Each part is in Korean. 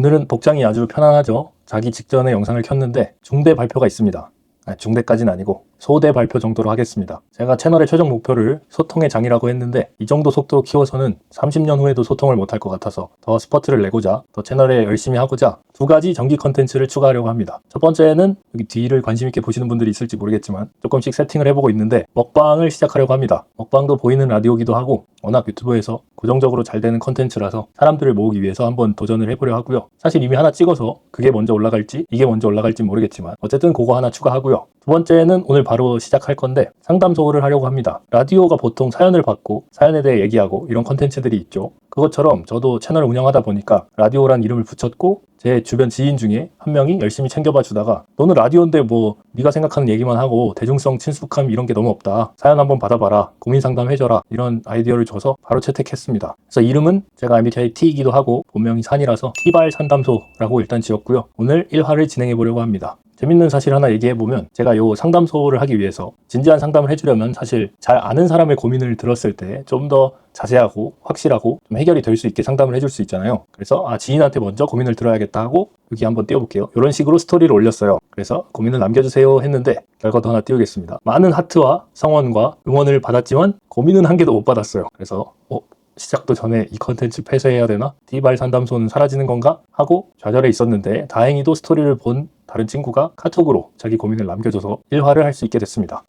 오늘은 복장이 아주 편안하죠. 자기 직전에 영상을 켰는데 중대 발표가 있습니다. 아, 중대까지는 아니고 소대 발표 정도로 하겠습니다. 제가 채널의 최종 목표를 소통의 장이라고 했는데 이 정도 속도로 키워서는 30년 후에도 소통을 못할 것 같아서 더 스퍼트를 내고자 더 채널에 열심히 하고자 두 가지 정기 컨텐츠를 추가하려고 합니다. 첫 번째는 여기 뒤를 관심 있게 보시는 분들이 있을지 모르겠지만 조금씩 세팅을 해보고 있는데 먹방을 시작하려고 합니다. 먹방도 보이는 라디오기도 하고 워낙 유튜브에서 고정적으로 잘 되는 컨텐츠라서 사람들을 모으기 위해서 한번 도전을 해보려 하고요. 사실 이미 하나 찍어서 그게 먼저 올라갈지 이게 먼저 올라갈지 모르겠지만 어쨌든 그거 하나 추가하고요. 두 번째는 오늘 바로 시작할 건데 상담소를 하려고 합니다. 라디오가 보통 사연을 받고 사연에 대해 얘기하고 이런 컨텐츠들이 있죠. 그것처럼 저도 채널을 운영하다 보니까 라디오란 이름을 붙였고 제 주변 지인 중에 한 명이 열심히 챙겨봐 주다가 너는 라디오인데 뭐 네가 생각하는 얘기만 하고 대중성 친숙함 이런 게 너무 없다. 사연 한번 받아봐라. 고민 상담 해줘라. 이런 아이디어를 줘서 바로 채택했습니다. 그래서 이름은 제가 MBTI T이기도 하고 본명이 산이라서 T발 상담소라고 일단 지었고요. 오늘 1화를 진행해 보려고 합니다. 재밌는 사실 하나 얘기해 보면 제가 요 상담소를 하기 위해서 진지한 상담을 해주려면 사실 잘 아는 사람의 고민을 들었을 때 좀 더 자세하고 확실하고 좀 해결이 될 수 있게 상담을 해줄 수 있잖아요. 그래서 아 지인한테 먼저 고민을 들어야겠다 하고 여기 한번 띄워볼게요. 이런 식으로 스토리를 올렸어요. 그래서 고민을 남겨주세요 했는데 결과도 하나 띄우겠습니다. 많은 하트와 성원과 응원을 받았지만 고민은 한 개도 못 받았어요. 그래서 어, 시작도 전에 이 컨텐츠 폐쇄해야 되나? 디발 상담소는 사라지는 건가? 하고 좌절해 있었는데 다행히도 스토리를 본 다른 친구가 카톡으로 자기 고민을 남겨줘서 1화를 할 수 있게 됐습니다.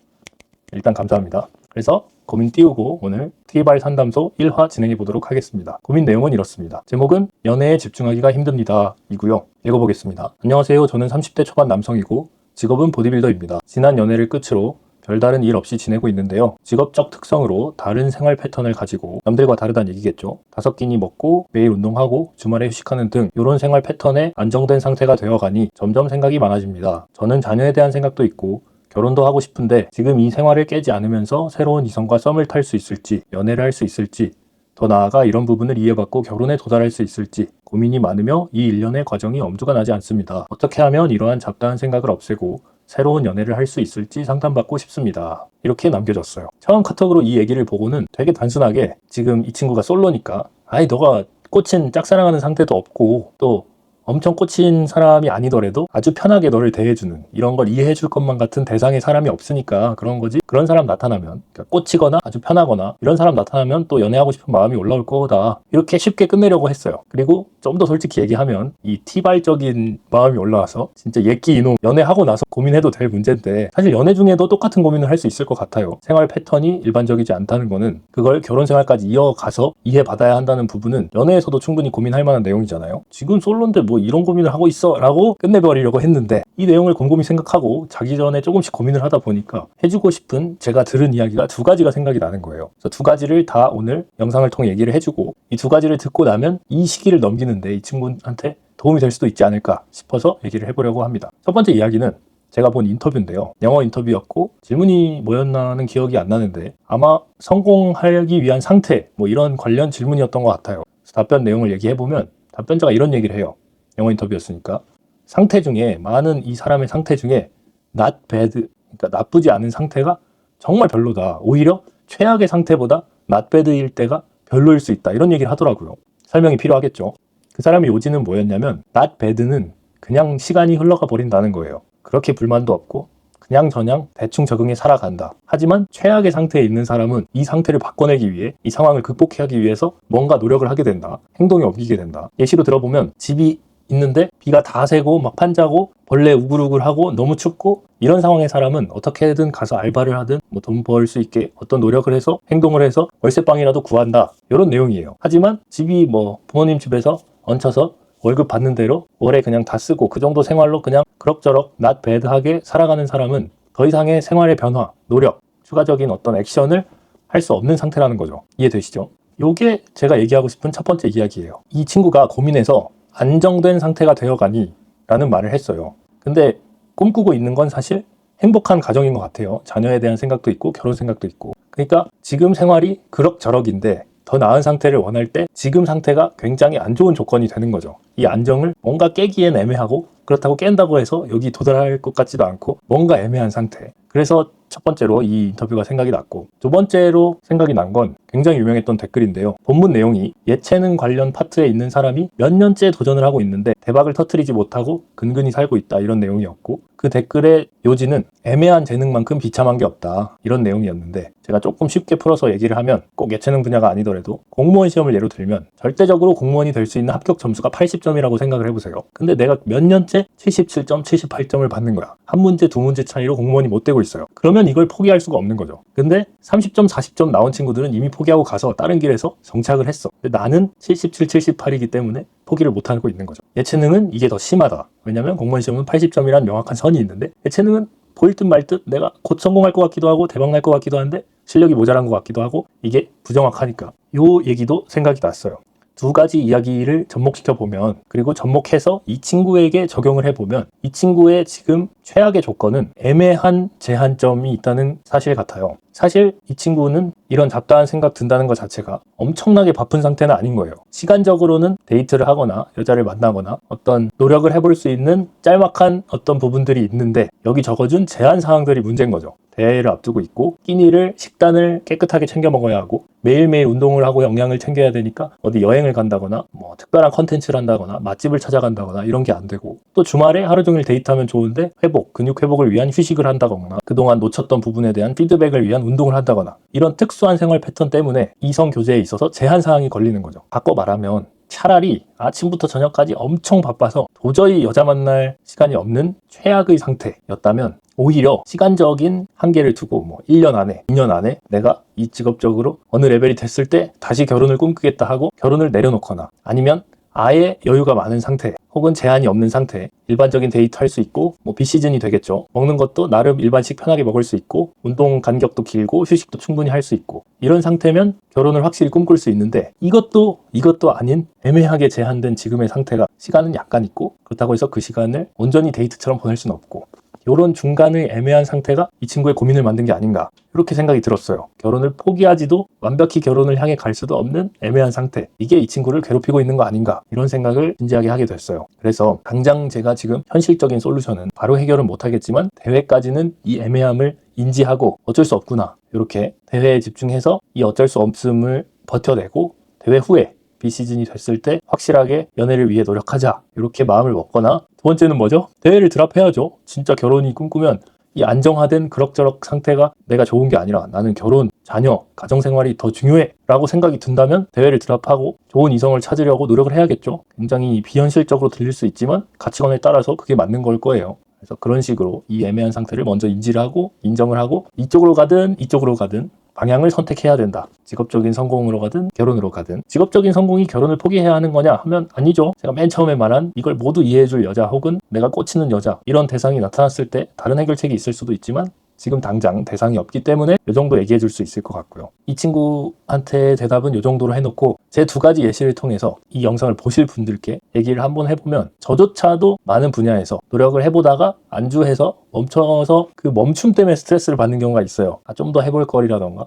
일단 감사합니다. 그래서 고민 띄우고 오늘 티발 상담소 1화 진행해 보도록 하겠습니다. 고민 내용은 이렇습니다. 제목은 연애에 집중하기가 힘듭니다. 이고요. 읽어보겠습니다. 안녕하세요. 저는 30대 초반 남성이고 직업은 보디빌더입니다. 지난 연애를 끝으로 별다른 일 없이 지내고 있는데요. 직업적 특성으로 다른 생활 패턴을 가지고 남들과 다르다는 얘기겠죠. 다섯 끼니 먹고 매일 운동하고 주말에 휴식하는 등 이런 생활 패턴에 안정된 상태가 되어가니 점점 생각이 많아집니다. 저는 자녀에 대한 생각도 있고 결혼도 하고 싶은데 지금 이 생활을 깨지 않으면서 새로운 이성과 썸을 탈 수 있을지 연애를 할 수 있을지 더 나아가 이런 부분을 이해받고 결혼에 도달할 수 있을지 고민이 많으며 이 일련의 과정이 엄두가 나지 않습니다. 어떻게 하면 이러한 잡다한 생각을 없애고 새로운 연애를 할 수 있을지 상담받고 싶습니다. 이렇게 남겨졌어요. 처음 카톡으로 이 얘기를 보고는 되게 단순하게 지금 이 친구가 솔로니까 아이 너가 꽂힌 짝사랑하는 상태도 없고 또 엄청 꽂힌 사람이 아니더라도 아주 편하게 너를 대해주는 이런 걸 이해해줄 것만 같은 대상의 사람이 없으니까 그런 거지. 그런 사람 나타나면 그러니까 꽂히거나 아주 편하거나 이런 사람 나타나면 또 연애하고 싶은 마음이 올라올 거다. 이렇게 쉽게 끝내려고 했어요. 그리고 좀 더 솔직히 얘기하면 이 티발적인 마음이 올라와서 진짜 예끼 이놈 연애하고 나서 고민해도 될 문제인데 사실 연애 중에도 똑같은 고민을 할 수 있을 것 같아요. 생활 패턴이 일반적이지 않다는 거는 그걸 결혼 생활까지 이어가서 이해받아야 한다는 부분은 연애에서도 충분히 고민할 만한 내용이잖아요. 지금 솔로인데 뭐 이런 고민을 하고 있어 라고 끝내버리려고 했는데 이 내용을 곰곰이 생각하고 자기 전에 조금씩 고민을 하다 보니까 해주고 싶은 제가 들은 이야기가 두 가지가 생각이 나는 거예요 그래서 두 가지를 다 오늘 영상을 통해 얘기를 해주고 이 두 가지를 듣고 나면 이 시기를 넘기는데 이 친구한테 도움이 될 수도 있지 않을까 싶어서 얘기를 해보려고 합니다 첫 번째 이야기는 제가 본 인터뷰인데요. 영어 인터뷰였고 질문이 뭐였나는 기억이 안 나는데 아마 성공하기 위한 상태 뭐 이런 관련 질문이었던 것 같아요. 답변 내용을 얘기해 보면 답변자가 이런 얘기를 해요. 영어 인터뷰였으니까 상태 중에 많은 이 사람의 상태 중에 not bad 그러니까 나쁘지 않은 상태가 정말 별로다. 오히려 최악의 상태보다 not bad일 때가 별로일 수 있다. 이런 얘기를 하더라고요. 설명이 필요하겠죠. 그 사람의 요지는 뭐였냐면 not bad는 그냥 시간이 흘러가 버린다는 거예요. 그렇게 불만도 없고 그냥 저냥 대충 적응해 살아간다. 하지만 최악의 상태에 있는 사람은 이 상태를 바꿔내기 위해 이 상황을 극복하기 위해서 뭔가 노력을 하게 된다. 행동에 옮기게 된다. 예시로 들어보면 집이 있는데 비가 다 새고 막 판자고 벌레 우글우글하고 너무 춥고 이런 상황의 사람은 어떻게든 가서 알바를 하든 뭐 돈 벌 수 있게 어떤 노력을 해서 행동을 해서 월세방이라도 구한다 이런 내용이에요. 하지만 집이 뭐 부모님 집에서 얹혀서 월급 받는 대로 월에 그냥 다 쓰고 그 정도 생활로 그냥 그럭저럭 not bad하게 살아가는 사람은 더 이상의 생활의 변화, 노력, 추가적인 어떤 액션을 할 수 없는 상태라는 거죠. 이해되시죠? 요게 제가 얘기하고 싶은 첫 번째 이야기예요. 이 친구가 고민해서 안정된 상태가 되어가니 라는 말을 했어요. 근데 꿈꾸고 있는 건 사실 행복한 가정인 것 같아요. 자녀에 대한 생각도 있고 결혼 생각도 있고. 그러니까 지금 생활이 그럭저럭인데 더 나은 상태를 원할 때 지금 상태가 굉장히 안 좋은 조건이 되는 거죠. 이 안정을 뭔가 깨기엔 애매하고 그렇다고 깬다고 해서 여기 도달할 것 같지도 않고 뭔가 애매한 상태. 그래서 첫 번째로 이 인터뷰가 생각이 났고 두 번째로 생각이 난 건 굉장히 유명했던 댓글인데요. 본문 내용이 예체능 관련 파트에 있는 사람이 몇 년째 도전을 하고 있는데 대박을 터트리지 못하고 근근히 살고 있다 이런 내용이었고 그 댓글의 요지는 애매한 재능만큼 비참한 게 없다 이런 내용이었는데 제가 조금 쉽게 풀어서 얘기를 하면 꼭 예체능 분야가 아니더라도 공무원 시험을 예로 들면 절대적으로 공무원이 될 수 있는 합격 점수가 80점이라고 생각을 해보세요. 근데 내가 몇 년째 77점, 78점을 받는 거야. 한 문제, 두 문제 차이로 공무원이 못 되고 있어요. 그러면 이걸 포기할 수가 없는 거죠. 근데 30점, 40점 나온 친구들은 이미 포기하고 가서 다른 길에서 정착을 했어. 근데 나는 77, 78이기 때문에 포기를 못하고 있는 거죠. 예체능은 이게 더 심하다. 왜냐면 공무원 시험은 80점이란 명확한 선이 있는데 예체능은 보일 듯 말 듯 내가 곧 성공할 것 같기도 하고 대박 날 것 같기도 한데 실력이 모자란 것 같기도 하고 이게 부정확하니까 요 얘기도 생각이 났어요. 두 가지 이야기를 접목시켜 보면 그리고 접목해서 이 친구에게 적용을 해보면 이 친구의 지금 최악의 조건은 애매한 제한점이 있다는 사실 같아요. 사실 이 친구는 이런 잡다한 생각 든다는 것 자체가 엄청나게 바쁜 상태는 아닌 거예요. 시간적으로는 데이트를 하거나 여자를 만나거나 어떤 노력을 해볼 수 있는 짤막한 어떤 부분들이 있는데 여기 적어준 제한 사항들이 문제인 거죠. 대회를 앞두고 있고 끼니를 식단을 깨끗하게 챙겨 먹어야 하고 매일매일 운동을 하고 영양을 챙겨야 되니까 어디 여행을 간다거나 뭐 특별한 컨텐츠를 한다거나 맛집을 찾아간다거나 이런 게 안 되고 또 주말에 하루 종일 데이트하면 좋은데 회복, 근육 회복을 위한 휴식을 한다거나 그동안 놓쳤던 부분에 대한 피드백을 위한 운동을 한다거나 이런 특수한 생활 패턴 때문에 이성 교제에 있어서 제한 사항이 걸리는 거죠. 바꿔 말하면 차라리 아침부터 저녁까지 엄청 바빠서 도저히 여자 만날 시간이 없는 최악의 상태였다면 오히려 시간적인 한계를 두고 뭐 1년 안에, 2년 안에 내가 이 직업적으로 어느 레벨이 됐을 때 다시 결혼을 꿈꾸겠다 하고 결혼을 내려놓거나 아니면 아예 여유가 많은 상태 혹은 제한이 없는 상태 일반적인 데이트 할 수 있고 뭐 비시즌이 되겠죠. 먹는 것도 나름 일반식 편하게 먹을 수 있고 운동 간격도 길고 휴식도 충분히 할 수 있고 이런 상태면 결혼을 확실히 꿈꿀 수 있는데 이것도 이것도 아닌 애매하게 제한된 지금의 상태가 시간은 약간 있고 그렇다고 해서 그 시간을 온전히 데이트처럼 보낼 수는 없고 이런 중간의 애매한 상태가 이 친구의 고민을 만든 게 아닌가 이렇게 생각이 들었어요. 결혼을 포기하지도 완벽히 결혼을 향해 갈 수도 없는 애매한 상태 이게 이 친구를 괴롭히고 있는 거 아닌가 이런 생각을 진지하게 하게 됐어요. 그래서 당장 제가 지금 현실적인 솔루션은 바로 해결은 못하겠지만 대회까지는 이 애매함을 인지하고 어쩔 수 없구나 이렇게 대회에 집중해서 이 어쩔 수 없음을 버텨내고 대회 후에 비시즌이 됐을 때 확실하게 연애를 위해 노력하자 이렇게 마음을 먹거나 두 번째는 뭐죠? 대회를 드랍해야죠. 진짜 결혼이 꿈꾸면 이 안정화된 그럭저럭 상태가 내가 좋은 게 아니라 나는 결혼, 자녀, 가정생활이 더 중요해 라고 생각이 든다면 대회를 드랍하고 좋은 이성을 찾으려고 노력을 해야겠죠. 굉장히 비현실적으로 들릴 수 있지만 가치관에 따라서 그게 맞는 걸 거예요. 그래서 그런 식으로 이 애매한 상태를 먼저 인지를 하고 인정을 하고 이쪽으로 가든 이쪽으로 가든 방향을 선택해야 된다. 직업적인 성공으로 가든 결혼으로 가든 직업적인 성공이 결혼을 포기해야 하는 거냐 하면 아니죠. 제가 맨 처음에 말한 이걸 모두 이해해줄 여자 혹은 내가 꽂히는 여자 이런 대상이 나타났을 때 다른 해결책이 있을 수도 있지만 지금 당장 대상이 없기 때문에 이 정도 얘기해 줄 수 있을 것 같고요. 이 친구한테 대답은 이 정도로 해놓고 제 두 가지 예시를 통해서 이 영상을 보실 분들께 얘기를 한번 해보면 저조차도 많은 분야에서 노력을 해보다가 안주해서 멈춰서 그 멈춤 때문에 스트레스를 받는 경우가 있어요. 아, 좀 더 해볼 거리라던가.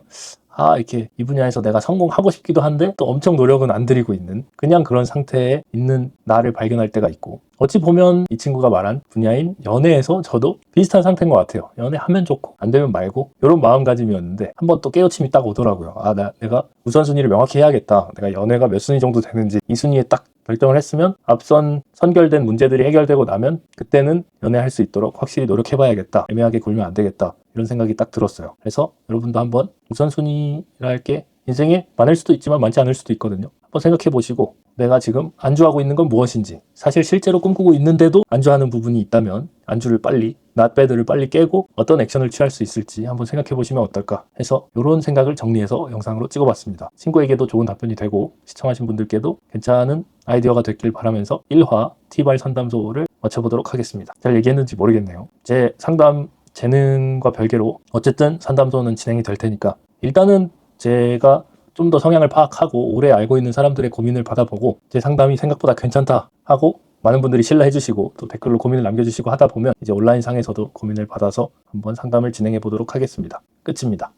아, 이렇게 이 분야에서 내가 성공하고 싶기도 한데 또 엄청 노력은 안 들이고 있는 그냥 그런 상태에 있는 나를 발견할 때가 있고 어찌 보면 이 친구가 말한 분야인 연애에서 저도 비슷한 상태인 것 같아요. 연애하면 좋고 안 되면 말고 이런 마음가짐이었는데 한번 또 깨우침이 딱 오더라고요. 아, 나, 내가 우선순위를 명확히 해야겠다. 내가 연애가 몇 순위 정도 되는지 이 순위에 딱 결정을 했으면 앞선 선결된 문제들이 해결되고 나면 그때는 연애할 수 있도록 확실히 노력해봐야겠다. 애매하게 굴면 안 되겠다. 이런 생각이 딱 들었어요. 그래서 여러분도 한번 우선순위라 할게 인생에 많을 수도 있지만 많지 않을 수도 있거든요. 한번 생각해 보시고 내가 지금 안주하고 있는 건 무엇인지 사실 실제로 꿈꾸고 있는데도 안주하는 부분이 있다면 안주를 빨리 낫배드를 빨리 깨고 어떤 액션을 취할 수 있을지 한번 생각해 보시면 어떨까 해서 이런 생각을 정리해서 영상으로 찍어봤습니다. 친구에게도 좋은 답변이 되고 시청하신 분들께도 괜찮은 아이디어가 됐길 바라면서 1화 T발 상담소를 마쳐보도록 하겠습니다. 잘 얘기했는지 모르겠네요. 제 상담 재능과 별개로 어쨌든 상담소는 진행이 될 테니까 일단은 제가 좀 더 성향을 파악하고 오래 알고 있는 사람들의 고민을 받아보고 제 상담이 생각보다 괜찮다 하고 많은 분들이 신뢰해 주시고 또 댓글로 고민을 남겨주시고 하다 보면 이제 온라인 상에서도 고민을 받아서 한번 상담을 진행해 보도록 하겠습니다. 끝입니다.